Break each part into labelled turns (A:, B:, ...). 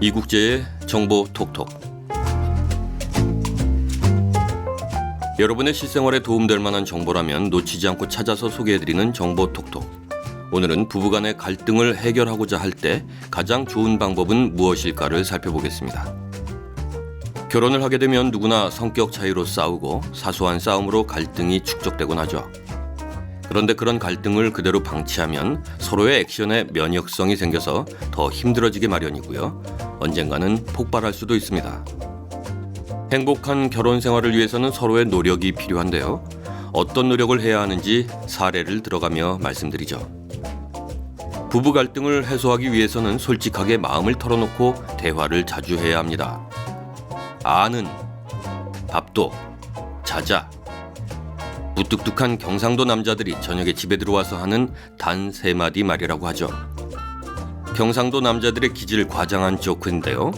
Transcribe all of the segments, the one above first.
A: 이국제의 정보 톡톡. 여러분의 실생활에 도움될 만한 정보라면 놓치지 않고 찾아서 소개해드리는 정보 톡톡. 오늘은 부부간의 갈등을 해결하고자 할 때 가장 좋은 방법은 무엇일까를 살펴보겠습니다. 결혼을 하게 되면 누구나 성격 차이로 싸우고 사소한 싸움으로 갈등이 축적되곤 하죠. 그런데 그런 갈등을 그대로 방치하면 서로의 액션에 면역성이 생겨서 더 힘들어지게 마련이고요. 언젠가는 폭발할 수도 있습니다. 행복한 결혼 생활을 위해서는 서로의 노력이 필요한데요. 어떤 노력을 해야 하는지 사례를 들어가며 말씀드리죠. 부부 갈등을 해소하기 위해서는 솔직하게 마음을 털어놓고 대화를 자주 해야 합니다. 아는, 밥도, 자자, 무뚝뚝한 경상도 남자들이 저녁에 집에 들어와서 하는 단 세 마디 말이라고 하죠. 경상도 남자들의 기질 과장한 조크인데요.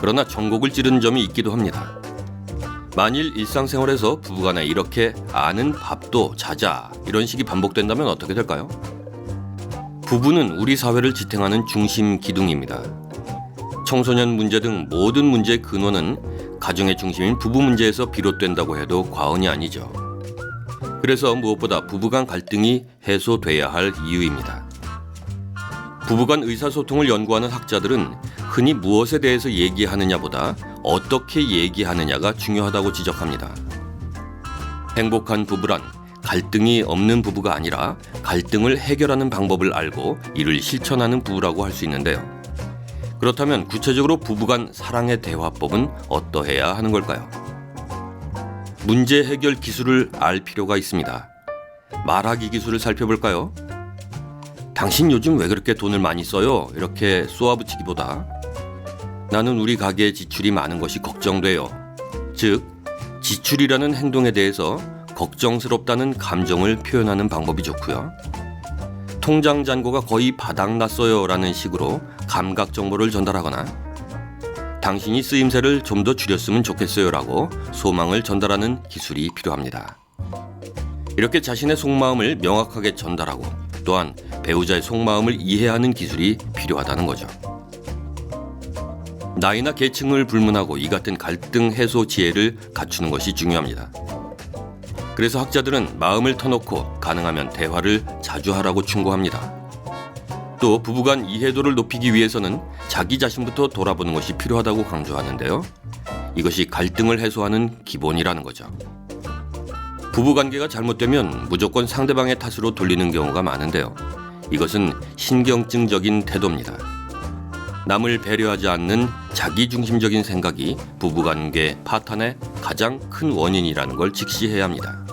A: 그러나 정곡을 찌르는 점이 있기도 합니다. 만일 일상생활에서 부부간에 이렇게 아는 밥도 자자 이런 식이 반복된다면 어떻게 될까요? 부부는 우리 사회를 지탱하는 중심 기둥입니다. 청소년 문제 등 모든 문제의 근원은 가정의 중심인 부부 문제에서 비롯된다고 해도 과언이 아니죠. 그래서 무엇보다 부부간 갈등이 해소돼야 할 이유입니다. 부부간 의사소통을 연구하는 학자들은 흔히 무엇에 대해서 얘기하느냐보다 어떻게 얘기하느냐가 중요하다고 지적합니다. 행복한 부부란 갈등이 없는 부부가 아니라 갈등을 해결하는 방법을 알고 이를 실천하는 부부라고 할 수 있는데요. 그렇다면 구체적으로 부부간 사랑의 대화법은 어떠해야 하는 걸까요? 문제 해결 기술을 알 필요가 있습니다. 말하기 기술을 살펴볼까요? 당신 요즘 왜 그렇게 돈을 많이 써요? 이렇게 쏘아붙이기보다 나는 우리 가게에 지출이 많은 것이 걱정돼요. 즉, 지출이라는 행동에 대해서 걱정스럽다는 감정을 표현하는 방법이 좋고요. 통장 잔고가 거의 바닥났어요 라는 식으로 감각 정보를 전달하거나 당신이 쓰임새를 좀 더 줄였으면 좋겠어요라고 소망을 전달하는 기술이 필요합니다. 이렇게 자신의 속마음을 명확하게 전달하고 또한 배우자의 속마음을 이해하는 기술이 필요하다는 거죠. 나이나 계층을 불문하고 이 같은 갈등 해소 지혜를 갖추는 것이 중요합니다. 그래서 학자들은 마음을 터놓고 가능하면 대화를 자주 하라고 충고합니다. 또 부부간 이해도를 높이기 위해서는 자기 자신부터 돌아보는 것이 필요하다고 강조하는데요. 이것이 갈등을 해소하는 기본이라는 거죠. 부부 관계가 잘못되면 무조건 상대방의 탓으로 돌리는 경우가 많은데요. 이것은 신경증적인 태도입니다. 남을 배려하지 않는 자기중심적인 생각이 부부관계 파탄의 가장 큰 원인이라는 걸 직시해야 합니다.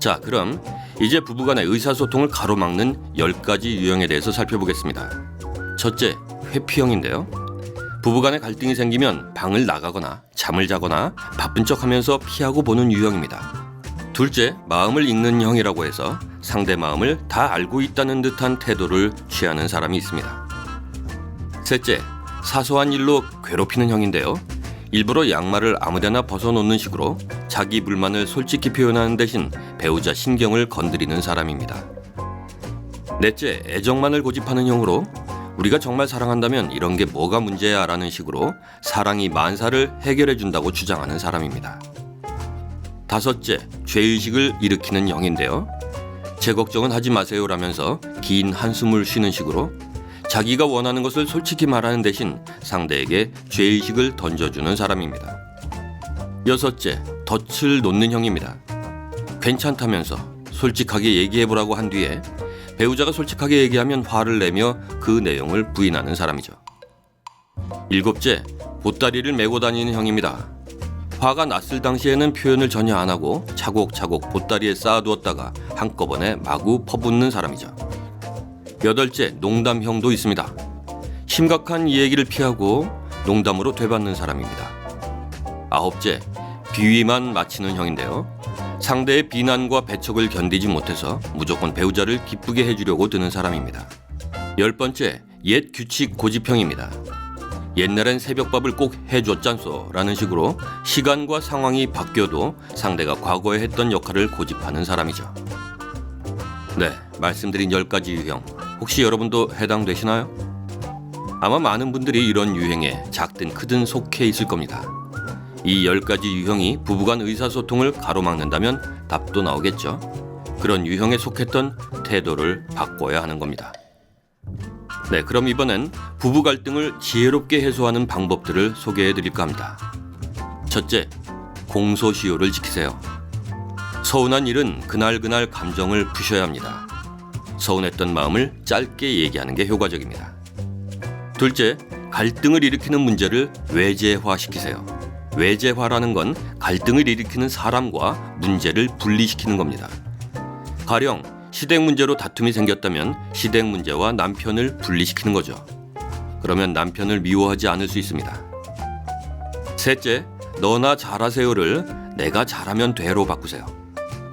A: 자, 그럼 이제 부부간의 의사소통을 가로막는 10가지 유형에 대해서 살펴보겠습니다. 첫째, 회피형인데요. 부부간의 갈등이 생기면 방을 나가거나 잠을 자거나 바쁜 척 하면서 피하고 보는 유형입니다. 둘째, 마음을 읽는 형이라고 해서 상대 마음을 다 알고 있다는 듯한 태도를 취하는 사람이 있습니다. 셋째, 사소한 일로 괴롭히는 형인데요. 일부러 양말을 아무데나 벗어놓는 식으로 자기 불만을 솔직히 표현하는 대신 배우자 신경을 건드리는 사람입니다. 넷째, 애정만을 고집하는 형으로 우리가 정말 사랑한다면 이런 게 뭐가 문제야 라는 식으로 사랑이 만사를 해결해 준다고 주장하는 사람입니다. 다섯째, 죄의식을 일으키는 형인데요. 제 걱정은 하지 마세요 라면서 긴 한숨을 쉬는 식으로 자기가 원하는 것을 솔직히 말하는 대신 상대에게 죄의식을 던져주는 사람입니다. 여섯째, 덫을 놓는 형입니다. 괜찮다면서 솔직하게 얘기해보라고 한 뒤에 배우자가 솔직하게 얘기하면 화를 내며 그 내용을 부인하는 사람이죠. 일곱째, 보따리를 메고 다니는 형입니다. 화가 났을 당시에는 표현을 전혀 안 하고 차곡차곡 보따리에 쌓아두었다가 한꺼번에 마구 퍼붓는 사람이죠. 여덟째, 농담형도 있습니다. 심각한 이야기를 피하고 농담으로 되받는 사람입니다. 아홉째, 비위만 맞히는 형인데요. 상대의 비난과 배척을 견디지 못해서 무조건 배우자를 기쁘게 해주려고 드는 사람입니다. 열 번째, 옛 규칙 고집형입니다. 옛날엔 새벽밥을 꼭 해줬잖소 라는 식으로 시간과 상황이 바뀌어도 상대가 과거에 했던 역할을 고집하는 사람이죠. 네, 말씀드린 10가지 유형 혹시 여러분도 해당되시나요? 아마 많은 분들이 이런 유행에 작든 크든 속해 있을 겁니다. 이열 가지 유형이 부부간 의사소통을 가로막는다면 답도 나오겠죠. 그런 유형에 속했던 태도를 바꿔야 하는 겁니다. 네, 그럼 이번엔 부부 갈등을 지혜롭게 해소하는 방법들을 소개해 드릴까 합니다. 첫째, 공소시효를 지키세요. 서운한 일은 그날그날 감정을 푸셔야 합니다. 서운했던 마음을 짧게 얘기하는 게 효과적입니다. 둘째, 갈등을 일으키는 문제를 외제화시키세요. 외제화라는 건 갈등을 일으키는 사람과 문제를 분리시키는 겁니다. 가령 시댁 문제로 다툼이 생겼다면 시댁 문제와 남편을 분리시키는 거죠. 그러면 남편을 미워하지 않을 수 있습니다. 셋째, 너나 잘하세요를 내가 잘하면 돼로 바꾸세요.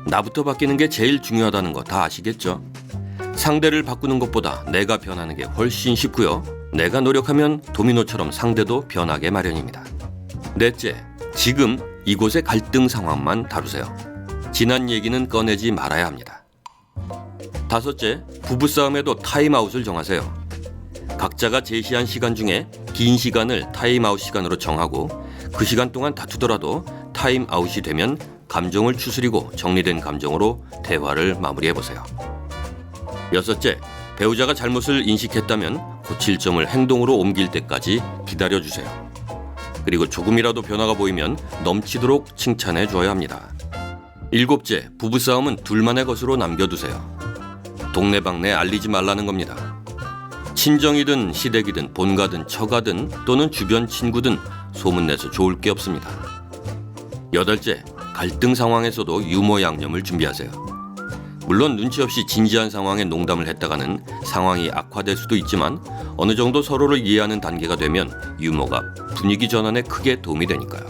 A: 나부터 바뀌는 게 제일 중요하다는 거 다 아시겠죠? 상대를 바꾸는 것보다 내가 변하는 게 훨씬 쉽고요. 내가 노력하면 도미노처럼 상대도 변하게 마련입니다. 넷째, 지금 이곳의 갈등 상황만 다루세요. 지난 얘기는 꺼내지 말아야 합니다. 다섯째, 부부싸움에도 타임아웃을 정하세요. 각자가 제시한 시간 중에 긴 시간을 타임아웃 시간으로 정하고 그 시간 동안 다투더라도 타임아웃이 되면 감정을 추스리고 정리된 감정으로 대화를 마무리해 보세요. 여섯째, 배우자가 잘못을 인식했다면 고칠 점을 행동으로 옮길 때까지 기다려 주세요. 그리고 조금이라도 변화가 보이면 넘치도록 칭찬해 줘야 합니다. 일곱째, 부부싸움은 둘만의 것으로 남겨두세요. 동네방네 알리지 말라는 겁니다. 친정이든 시댁이든 본가든 처가든 또는 주변 친구든 소문내서 좋을 게 없습니다. 여덟째, 갈등 상황에서도 유머 양념을 준비하세요. 물론 눈치 없이 진지한 상황에 농담을 했다가는 상황이 악화될 수도 있지만 어느 정도 서로를 이해하는 단계가 되면 유머가 분위기 전환에 크게 도움이 되니까요.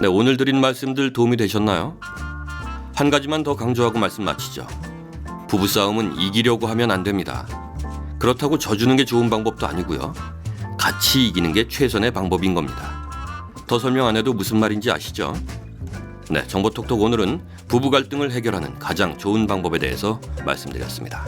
A: 네, 오늘 드린 말씀들 도움이 되셨나요? 한 가지만 더 강조하고 말씀 마치죠. 부부싸움은 이기려고 하면 안 됩니다. 그렇다고 져주는 게 좋은 방법도 아니고요. 같이 이기는 게 최선의 방법인 겁니다. 더 설명 안 해도 무슨 말인지 아시죠? 네, 정보톡톡 오늘은 부부 갈등을 해결하는 가장 좋은 방법에 대해서 말씀드렸습니다.